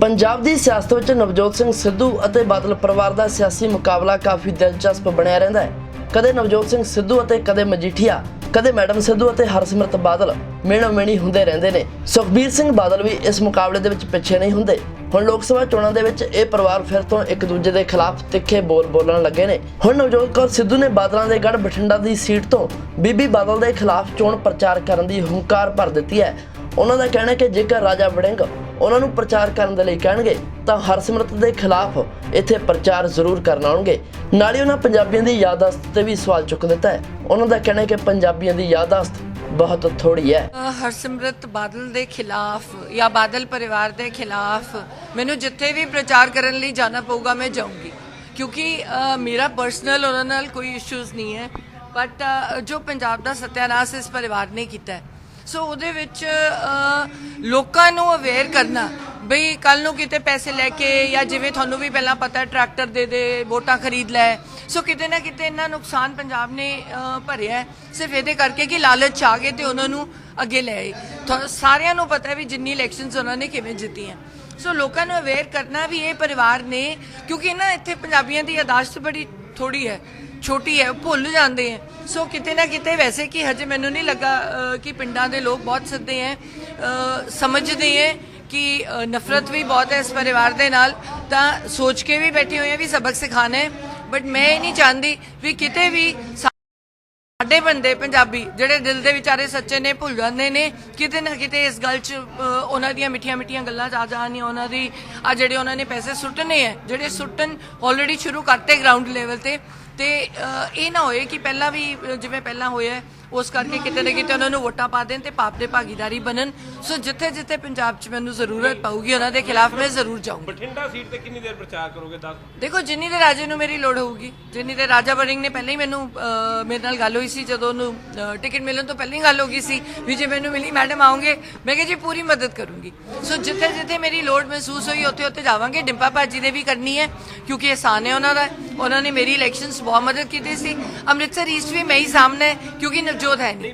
ਪੰਜਾਬ ਦੀ ਸਿਆਸਤ ਵਿੱਚ ਨਵਜੋਤ ਸਿੰਘ ਸਿੱਧੂ ਅਤੇ ਬਾਦਲ ਪਰਿਵਾਰ ਦਾ ਸਿਆਸੀ ਮੁਕਾਬਲਾ ਕਾਫੀ ਦਿਲਚਸਪ ਬਣਿਆ ਰਹਿੰਦਾ ਹੈ। ਕਦੇ ਨਵਜੋਤ ਸਿੰਘ ਸਿੱਧੂ ਅਤੇ ਕਦੇ ਮਜੀਠੀਆ, ਕਦੇ ਮੈਡਮ ਸਿੱਧੂ ਅਤੇ ਹਰਸਿਮਰਤ ਬਾਦਲ ਮੇਣੋ ਮੇਣੀ ਹੁੰਦੇ ਰਹਿੰਦੇ ਨੇ। ਸੁਖਬੀਰ ਸਿੰਘ ਬਾਦਲ ਵੀ ਇਸ ਮੁਕਾਬਲੇ ਦੇ ਵਿੱਚ ਪਿੱਛੇ ਨਹੀਂ ਹੁੰਦੇ। ਹੁਣ ਲੋਕ ਸਭਾ ਚੋਣਾਂ ਦੇ ਵਿੱਚ ਇਹ ਪਰਿਵਾਰ ਫਿਰ ਤੋਂ ਇੱਕ ਦੂਜੇ ਦੇ ਖਿਲਾਫ ਤਿੱਖੇ ਬੋਲ ਬੋਲਣ ਲੱਗੇ ਨੇ। ਹੁਣ ਨਵਜੋਤ ਕੌਰ ਸਿੱਧੂ ਨੇ ਬਾਦਲਾਂ ਦੇ ਗੜ ਬਠਿੰਡਾ ਦੀ ਸੀਟ ਤੋਂ ਬੀਬੀ ਬਾਦਲ ਦੇ ਖਿਲਾਫ ਚੋਣ ਪ੍ਰਚਾਰ ਕਰਨ ਦੀ ਹੰਕਾਰ ਭਰ ਦਿੱਤੀ ਹੈ। ਉਹਨਾਂ ਦਾ ਕਹਿਣਾ ਹੈ ਕਿ ਜੇਕਰ ਰਾਜਾ ਵੜਿੰਗ ਉਹਨਾਂ ਨੂੰ ਪ੍ਰਚਾਰ ਕਰਨ ਦੇ ਲਈ ਕਹਿਣਗੇ, ਤਾਂ ਹਰਸਿਮਰਤ ਦੇ ਖਿਲਾਫ ਇੱਥੇ ਪ੍ਰਚਾਰ ਜ਼ਰੂਰ ਕਰਨ ਆਉਣਗੇ। ਨਾਲ ਹੀ ਉਹਨਾਂ ਪੰਜਾਬੀਆਂ ਦੀ ਯਾਦਾਸ਼ਤ ਤੇ ਵੀ ਸਵਾਲ ਚੁੱਕ ਦਿੱਤਾ ਹੈ। ਉਹਨਾਂ ਦਾ ਕਹਿਣਾ ਹੈ ਕਿ ਪੰਜਾਬੀਆਂ ਦੀ ਯਾਦਾਸ਼ਤ ਬਹੁਤ ਥੋੜੀ ਹੈ। ਹਰਸਿਮਰਤ ਬਾਦਲ ਦੇ ਖਿਲਾਫ ਜਾਂ ਬਾਦਲ ਪਰਿਵਾਰ ਦੇ ਖਿਲਾਫ ਮੈਨੂੰ ਜਿੱਥੇ ਵੀ ਪ੍ਰਚਾਰ ਕਰਨ ਲਈ ਜਾਣਾ ਪਊਗਾ, ਮੈਂ ਜਾਊਂਗੀ। ਕਿਉਂਕਿ ਮੇਰਾ ਪਰਸਨਲ ਉਹਨਾਂ ਨਾਲ ਕੋਈ ਇਸ਼ੂਜ਼ ਨਹੀਂ ਹੈ। ਬਟ ਜੋ ਪੰਜਾਬ ਦਾ ਸਤਿਆਨਾਸ਼ ਇਸ ਪਰਿਵਾਰ ਨੇ ਕੀਤਾ ਹੈ ਸੋ ਉਹਦੇ ਵਿੱਚ ਲੋਕਾਂ ਨੂੰ ਅਵੇਅਰ ਕਰਨਾ, ਬਈ ਕੱਲ ਨੂੰ ਕਿਤੇ ਪੈਸੇ ਲੈ ਕੇ ਜਾਂ ਜਿਵੇਂ ਤੁਹਾਨੂੰ ਵੀ ਪਹਿਲਾਂ ਪਤਾ ਟਰੈਕਟਰ ਦੇ ਦੇ ਵੋਟਾਂ ਖਰੀਦ ਲੈ। ਸੋ ਕਿਤੇ ਨਾ ਕਿਤੇ ਇੰਨਾ ਨੁਕਸਾਨ ਪੰਜਾਬ ਨੇ ਭਰਿਆ ਸਿਰਫ ਇਹਦੇ ਕਰਕੇ ਕਿ ਲਾਲਚ 'ਚ ਆ ਗਏ ਤੇ ਉਹਨਾਂ ਨੂੰ ਅੱਗੇ ਲੈ ਆਏ। ਸਾਰਿਆਂ ਨੂੰ ਪਤਾ ਹੈ ਵੀ ਜਿੰਨੀ ਇਲੈਕਸ਼ਨਸ ਉਹਨਾਂ ਨੇ ਕਿਵੇਂ ਜਿੱਤੀਆਂ। ਸੋ ਲੋਕਾਂ ਨੂੰ ਅਵੇਅਰ ਕਰਨਾ ਵੀ ਇਹ ਪਰਿਵਾਰ ਨੇ, ਕਿਉਂਕਿ ਨਾ ਇੱਥੇ ਪੰਜਾਬੀਆਂ ਦੀ ਯਾਦਾਸ਼ਤ ਬੜੀ ਥੋੜੀ ਹੈ, ਛੋਟੀ ਹੈ, ਭੁੱਲ ਜਾਂਦੇ ਹੈ। ਸੋ ਕਿਤੇ ਨਾ ਕਿਤੇ ਵੈਸੇ ਕਿ ਹਜੇ ਮੈਨੂੰ ਨਹੀਂ ਲੱਗਾ ਕਿ ਪਿੰਡਾਂ ਦੇ ਲੋਕ ਬਹੁਤ ਸਿੱਧੇ ਹੈ ਸਮਝਦੇ ਹੈ ਕਿ ਨਫ਼ਰਤ ਵੀ ਬਹੁਤ ਹੈ ਇਸ ਪਰਿਵਾਰ ਦੇ ਨਾਲ। ਤਾਂ ਸੋਚ ਕੇ ਵੀ ਬੈਠੇ ਹੋਏ ਆ ਵੀ ਸਬਕ ਸਿਖਾਣਾ ਹੈ। ਬਟ ਮੈਂ ਇਹ ਨਹੀਂ ਚਾਹੁੰਦੀ ਵੀ ਕਿਤੇ ਵੀ ਸਾਡੇ ਬੰਦੇ ਪੰਜਾਬੀ ਜਿਹੜੇ ਦਿਲ ਦੇ ਵਿਚਾਰੇ ਸੱਚੇ ਨੇ ਭੁੱਲ ਜਾਂਦੇ ਨੇ ਕਿਤੇ ਨਾ ਕਿਤੇ ਇਸ ਗੱਲ 'ਚ ਉਹਨਾਂ ਦੀਆਂ ਮਿੱਠੀਆਂ ਮਿੱਠੀਆਂ ਗੱਲਾਂ 'ਚ ਆ ਜਾਣ ਜਾਂ ਉਹਨਾਂ ਦੀ ਆ ਜਿਹੜੇ ਉਹਨਾਂ ਨੇ ਪੈਸੇ ਸੁੱਟਨੇ ਆ ਜਿਹੜੇ ਸੁੱਟਣ ਆਲਰੇਡੀ ਸ਼ੁਰੂ ਕਰਤੇ ਗਰਾਊਂਡ ਲੈਵਲ ਤੇ ਤੇ ਇਹ ਨਾ ਹੋਏ ਕਿ ਪਹਿਲਾਂ ਵੀ ਜਿਵੇਂ ਪਹਿਲਾਂ ਹੋਇਆ ਉਸ ਕਰਕੇ ਕਿਤੇ ਨਾ ਕਿਤੇ ਉਹਨਾਂ ਨੂੰ ਵੋਟਾਂ ਪਾ ਦੇਣ ਤੇ ਪਾਪ ਦੇ ਭਾਗੀਦਾਰੀ ਬਣਨ। ਸੋ ਜਿੱਥੇ ਜਿੱਥੇ ਪੰਜਾਬ 'ਚ ਮੈਨੂੰ ਜ਼ਰੂਰਤ ਪਊਗੀ ਉਹਨਾਂ ਦੇ ਖਿਲਾਫ ਮੈਂ ਜ਼ਰੂਰ ਜਾਊਂਗੀ। ਬਠਿੰਡਾ ਸੀਟ ਤੇ ਕਿੰਨੀ ਦੇਰ ਪ੍ਰਚਾਰ ਕਰੋਗੇ ਦੱਸ? ਦੇਖੋ ਜਿੰਨੀ ਦੇ ਰਾਜੇ ਨੂੰ ਮੇਰੀ ਲੋੜ ਹੋਊਗੀ ਜਿੰਨੀ ਦੇ ਰਾਜਾ ਵੜਿੰਗ ਨੇ ਪਹਿਲਾਂ ਹੀ ਮੈਨੂੰ ਮੇਰੇ ਨਾਲ ਗੱਲ ਹੋਈ ਸੀ ਜਦੋਂ ਉਹਨੂੰ ਟਿਕਟ ਮਿਲਣ ਤੋਂ ਪਹਿਲਾਂ ਹੀ ਗੱਲ ਹੋ ਗਈ ਸੀ ਵੀ ਜੇ ਮੈਨੂੰ ਮਿਲੀ ਮੈਡਮ ਆਉਂਗੇ ਮੈਂ ਕਿਹਾ ਜੀ ਪੂਰੀ ਮਦਦ ਕਰੂੰਗੀ। ਸੋ ਜਿੱਥੇ ਜਿੱਥੇ ਮੇਰੀ ਲੋੜ ਮਹਿਸੂਸ ਹੋਈ ਉੱਥੇ ਉੱਥੇ ਜਾਵਾਂਗੇ। ਡਿੰਪਾ ਭਾਜੀ ਨੇ ਵੀ ਕਰਨੀ ਹੈ ਕਿਉਂਕਿ ਆਸਾਨ ਹੈ ਉਹਨਾਂ ਦਾ। ਉਹਨਾਂ ਨੇ ਮੇਰੀ ਇਲੈਕਸ਼ਨਸ ਬਹੁਤ ਮਦਦ ਕੀਤੀ ਸੀ। ਅੰਮ੍ਰਿਤਸਰ ਈਸਟ ਵੀ ਮੈਂ ਹੀ ਸਾਹਮਣੇ ਹੈ, ਕਿਉਂਕਿ ਨਵਜੋਤ ਹੈ ਨਹੀਂ।